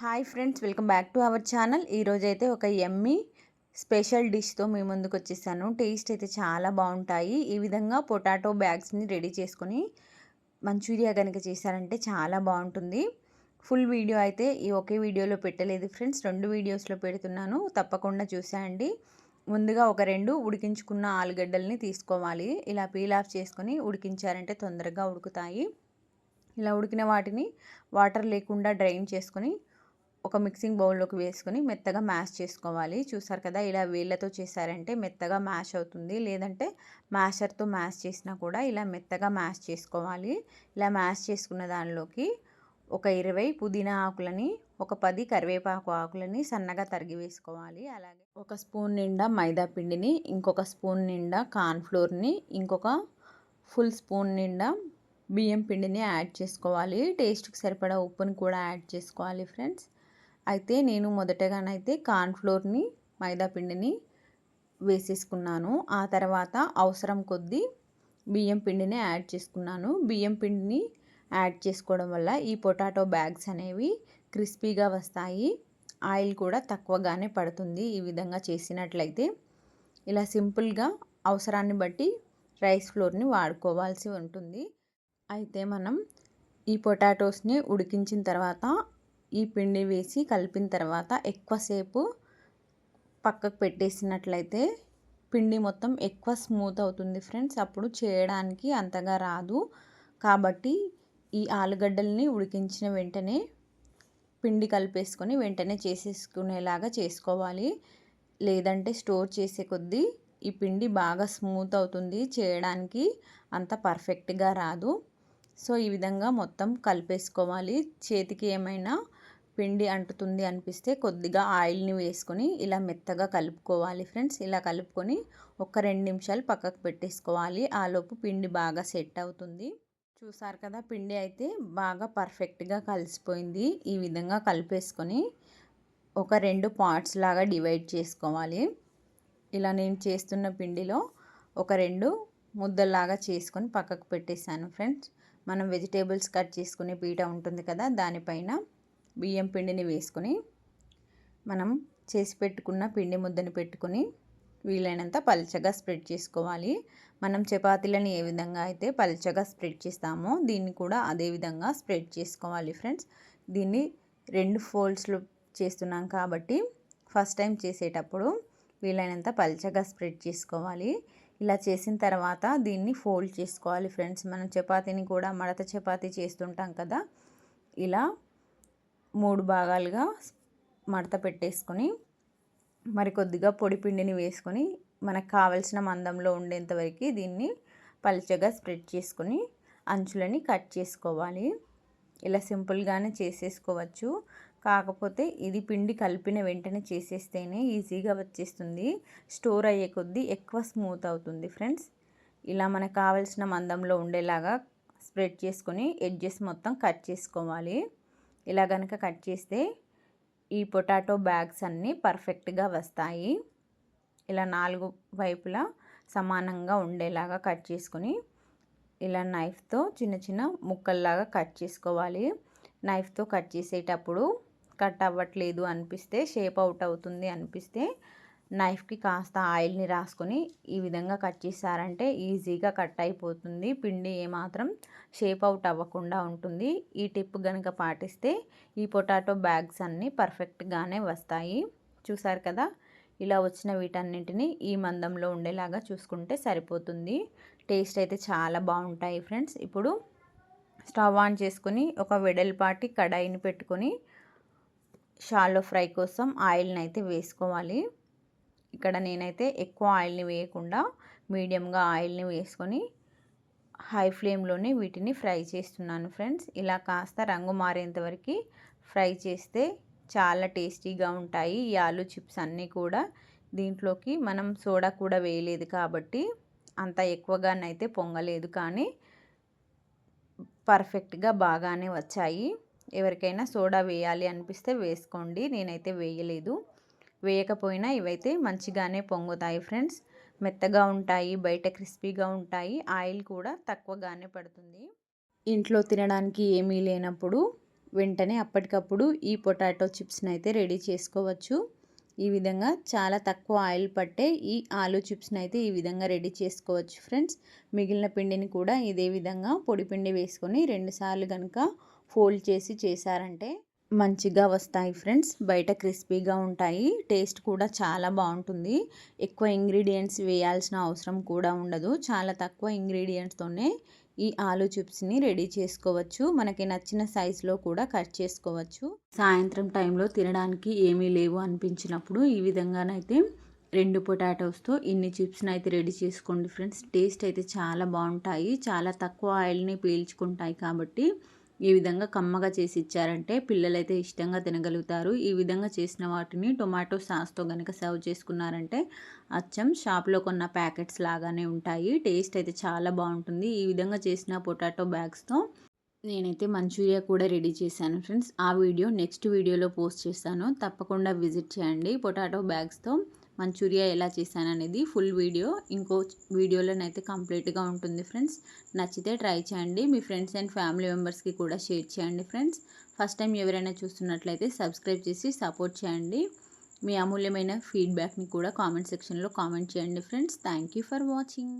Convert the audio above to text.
Hi friends welcome back to our channel. ఈరోజైతే ఒక ఎమ్మి special డిష్తో మీ ముందుకు వచ్చేసాను టేస్ట్ అయితే చాలా బాగుంటాయి. ఈ విధంగా పొటాటో బ్యాగ్స్ని రెడీ చేసుకొని మంచూరియా కనుక చేశారంటే చాలా బాగుంటుంది. ఫుల్ వీడియో అయితే ఈ ఒకే వీడియోలో పెట్టలేదు ఫ్రెండ్స్. రెండు వీడియోస్లో పెడుతున్నాను. తప్పకుండా చూసేయండి. ముందుగా ఒక రెండు ఉడికించుకున్న ఆలుగడ్డల్ని తీసుకోవాలి. ఇలా పీల్ ఆఫ్ చేసుకొని ఉడికించారంటే తొందరగా ఉడుకుతాయి. ఇలా ఉడికిన వాటిని వాటర్ లేకుండా డ్రైన్ చేసుకొని ఒక మిక్సింగ్ బౌల్లోకి వేసుకొని మెత్తగా మ్యాష్ చేసుకోవాలి. చూసారు కదా ఇలా వేళ్ళతో చేశారంటే మెత్తగా మ్యాష్ అవుతుంది. లేదంటే మ్యాషర్తో మ్యాష్ చేసినా కూడా ఇలా మెత్తగా మ్యాష్ చేసుకోవాలి. ఇలా మ్యాష్ చేసుకున్న దానిలోకి ఒక ఇరవై పుదీనా ఆకులని ఒక పది కరివేపాకు ఆకులని సన్నగా తరిగి వేసుకోవాలి. అలాగే ఒక స్పూన్ నిండా మైదా పిండిని ఇంకొక స్పూన్ నిండా కార్న్ఫ్లోర్ని ఇంకొక ఫుల్ స్పూన్ నిండా బియ్యం పిండిని యాడ్ చేసుకోవాలి. టేస్ట్కి సరిపడా ఉప్పుని కూడా యాడ్ చేసుకోవాలి ఫ్రెండ్స్. అయితే నేను మొదటగానైతే కార్న్ఫ్లోర్ని మైదా పిండిని వేసేసుకున్నాను. ఆ తర్వాత అవసరం కొద్దీ బియ్యం పిండిని యాడ్ చేసుకున్నాను. బియ్యం పిండిని యాడ్ చేసుకోవడం వల్ల ఈ పొటాటో బ్యాగ్స్ అనేవి క్రిస్పీగా వస్తాయి. ఆయిల్ కూడా తక్కువగానే పడుతుంది ఈ విధంగా చేసినట్లయితే. ఇలా సింపుల్గా అవసరాన్ని బట్టి రైస్ ఫ్లోర్ని వాడుకోవాల్సి ఉంటుంది. అయితే మనం ఈ పొటాటోస్ని ఉడికించిన తర్వాత ఈ పిండి వేసి కలిపిన తర్వాత ఎక్కువసేపు పక్కకు పెట్టేసినట్లయితే పిండి మొత్తం ఎక్కువ స్మూత్ అవుతుంది ఫ్రెండ్స్. అప్పుడు చేయడానికి అంతగా రాదు. కాబట్టి ఈ ఆలుగడ్డల్ని ఉడికించిన వెంటనే పిండి కలిపేసుకొని వెంటనే చేసేసుకునేలాగా చేసుకోవాలి. లేదంటే స్టోర్ చేసే కొద్దీ ఈ పిండి బాగా స్మూత్ అవుతుంది. చేయడానికి అంత పర్ఫెక్ట్గా రాదు. సో ఈ విధంగా మొత్తం కలిపేసుకోవాలి. చేతికి ఏమైనా పిండి అంటుతుంది అనిపిస్తే కొద్దిగా ఆయిల్ని వేసుకొని ఇలా మెత్తగా కలుపుకోవాలి ఫ్రెండ్స్. ఇలా కలుపుకొని ఒక రెండు నిమిషాలు పక్కకు పెట్టేసుకోవాలి. ఆలోపు పిండి బాగా సెట్ అవుతుంది. చూసారు కదా పిండి అయితే బాగా పర్ఫెక్ట్గా కలిసిపోయింది. ఈ విధంగా కలిపేసుకొని ఒక రెండు పార్ట్స్ లాగా డివైడ్ చేసుకోవాలి. ఇలా నేను చేస్తున్న పిండిలో ఒక రెండు ముద్దల్లాగా చేసుకొని పక్కకు పెట్టేశాను ఫ్రెండ్స్. మనం వెజిటేబుల్స్ కట్ చేసుకునే పీట ఉంటుంది కదా దానిపైన బియ్యం పిండిని వేసుకొని మనం చేసి పెట్టుకున్న పిండి ముద్దని పెట్టుకొని వీలైనంత పల్చగా స్ప్రెడ్ చేసుకోవాలి. మనం చపాతీలను ఏ విధంగా అయితే పల్చగా స్ప్రెడ్ చేస్తామో దీన్ని కూడా అదే విధంగా స్ప్రెడ్ చేసుకోవాలి ఫ్రెండ్స్. దీన్ని రెండు ఫోల్డ్స్లో చేస్తున్నాం కాబట్టి ఫస్ట్ టైం చేసేటప్పుడు వీలైనంత పల్చగా స్ప్రెడ్ చేసుకోవాలి. ఇలా చేసిన తర్వాత దీన్ని ఫోల్డ్ చేసుకోవాలి ఫ్రెండ్స్. మనం చపాతీని కూడా మడత చపాతీ చేస్తుంటాం కదా ఇలా మూడు భాగాలుగా మడత పెట్టేసుకొని మరి కొద్దిగా పొడి పిండిని వేసుకొని మనకు కావలసిన మందంలో ఉండేంతవరకు దీన్ని పలుచగా స్ప్రెడ్ చేసుకొని అంచులని కట్ చేసుకోవాలి. ఇలా సింపుల్గానే చేసేసుకోవచ్చు. కాకపోతే ఇది పిండి కలిపిన వెంటనే చేసేస్తేనే ఈజీగా వచ్చేస్తుంది. స్టోర్ అయ్యే కొద్దీ ఎక్కువ స్మూత్ అవుతుంది ఫ్రెండ్స్. ఇలా మనకు కావలసిన మందంలో ఉండేలాగా స్ప్రెడ్ చేసుకొని ఎడ్జెస్ మొత్తం కట్ చేసుకోవాలి. ఇలా కనుక కట్ చేస్తే ఈ పొటాటో బ్యాగ్స్ అన్నీ పర్ఫెక్ట్గా వస్తాయి. ఇలా నాలుగు వైపులా సమానంగా ఉండేలాగా కట్ చేసుకొని ఇలా నైఫ్తో చిన్న చిన్న ముక్కల్లాగా కట్ చేసుకోవాలి. నైఫ్తో కట్ చేసేటప్పుడు కట్ అవ్వట్లేదు అనిపిస్తే షేప్ అవుట్ అవుతుంది అనిపిస్తే నైఫ్కి కాస్త ఆయిల్ని రాసుకొని ఈ విధంగా కట్ చేశారంటే ఈజీగా కట్ అయిపోతుంది. పిండి ఏమాత్రం షేప్ అవుట్ అవ్వకుండా ఉంటుంది. ఈ టిప్ కనుక పాటిస్తే ఈ పొటాటో బ్యాగ్స్ అన్నీ పర్ఫెక్ట్గానే వస్తాయి. చూసారు కదా? ఇలా వచ్చిన వీటన్నింటినీ ఈ మందంలో ఉండేలాగా చూసుకుంటే సరిపోతుంది. టేస్ట్ అయితే చాలా బాగుంటాయి ఫ్రెండ్స్. ఇప్పుడు స్టవ్ ఆన్ చేసుకొని ఒక వెడల్పాటి కడాయిని పెట్టుకొని షాలో ఫ్రై కోసం ఆయిల్ని అయితే వేసుకోవాలి. ఇక్కడ నేనైతే ఎక్కువ ఆయిల్ని వేయకుండా మీడియంగా ఆయిల్ని వేసుకొని హై ఫ్లేమ్లోనే వీటిని ఫ్రై చేస్తున్నాను ఫ్రెండ్స్. ఇలా కాస్త రంగు మారేంతవరకు ఫ్రై చేస్తే చాలా టేస్టీగా ఉంటాయి ఈ ఆలు చిప్స్ అన్నీ కూడా. దీంట్లోకి మనం సోడా కూడా వేయలేదు కాబట్టి అంత ఎక్కువగానైతే పొంగలేదు కానీ పర్ఫెక్ట్గా బాగానే వచ్చాయి. ఎవరికైనా సోడా వేయాలి అనిపిస్తే వేసుకోండి నేనైతే వేయలేదు. వేయకపోయినా ఇవైతే మంచిగానే పొంగుతాయి ఫ్రెండ్స్. మెత్తగా ఉంటాయి బయట క్రిస్పీగా ఉంటాయి ఆయిల్ కూడా తక్కువగానే పడుతుంది. ఇంట్లో తినడానికి ఏమీ లేనప్పుడు వెంటనే అప్పటికప్పుడు ఈ పొటాటో చిప్స్ని అయితే రెడీ చేసుకోవచ్చు. ఈ విధంగా చాలా తక్కువ ఆయిల్ పట్టే ఈ ఆలూ చిప్స్ని అయితే ఈ విధంగా రెడీ చేసుకోవచ్చు ఫ్రెండ్స్. మిగిలిన పిండిని కూడా ఇదే విధంగా పొడి పిండి వేసుకొని రెండుసార్లు కనుక ఫోల్డ్ చేసి చేశారంటే మంచిగా వస్తాయి ఫ్రెండ్స్. బయట క్రిస్పీగా ఉంటాయి. టేస్ట్ కూడా చాలా బాగుంటుంది. ఎక్కువ ఇంగ్రీడియంట్స్ వేయాల్సిన అవసరం కూడా ఉండదు. చాలా తక్కువ ఇంగ్రీడియంట్స్తోనే ఈ ఆలు చిప్స్ని రెడీ చేసుకోవచ్చు. మనకి నచ్చిన సైజులో కూడా కట్ చేసుకోవచ్చు. సాయంత్రం టైంలో తినడానికి ఏమీ లేవు అనిపించినప్పుడు ఈ విధంగానైతే రెండు పొటాటోస్తో ఇన్ని చిప్స్ని అయితే రెడీ చేసుకోండి ఫ్రెండ్స్. టేస్ట్ అయితే చాలా బాగుంటాయి. చాలా తక్కువ ఆయిల్ని పీల్చుకుంటాయి కాబట్టి ఈ విధంగా కమ్మగా చేసి ఇచ్చారంటే పిల్లలైతే ఇష్టంగా తినగలుగుతారు. ఈ విధంగా చేసిన వాటిని టొమాటో సాస్తో కనుక సర్వ్ చేసుకున్నారంటే అచ్చం షాప్లో కొన్న ప్యాకెట్స్ లాగానే ఉంటాయి. టేస్ట్ అయితే చాలా బాగుంటుంది. ఈ విధంగా చేసిన పొటాటో బ్యాగ్స్తో నేనైతే మంచూరియా కూడా రెడీ చేశాను ఫ్రెండ్స్. ఆ వీడియో నెక్స్ట్ వీడియోలో పోస్ట్ చేస్తాను. తప్పకుండా విజిట్ చేయండి. పొటాటో బ్యాగ్స్తో మంచూరియా ఎలా చేశాననేది ఫుల్ వీడియో. ఇంకో వీడియోలోనైతే కంప్లీట్గా ఉంటుంది ఫ్రెండ్స్. నచ్చితే ట్రై చేయండి. మీ ఫ్రెండ్స్ అండ్ ఫ్యామిలీ మెంబర్స్కి కూడా షేర్ చేయండి ఫ్రెండ్స్. ఫస్ట్ టైం ఎవరైనా చూస్తున్నట్లయితే సబ్స్క్రైబ్ చేసి సపోర్ట్ చేయండి. మీ అమూల్యమైన ఫీడ్బ్యాక్ని కూడా కామెంట్ సెక్షన్లో కామెంట్ చేయండి ఫ్రెండ్స్. Thank for watching.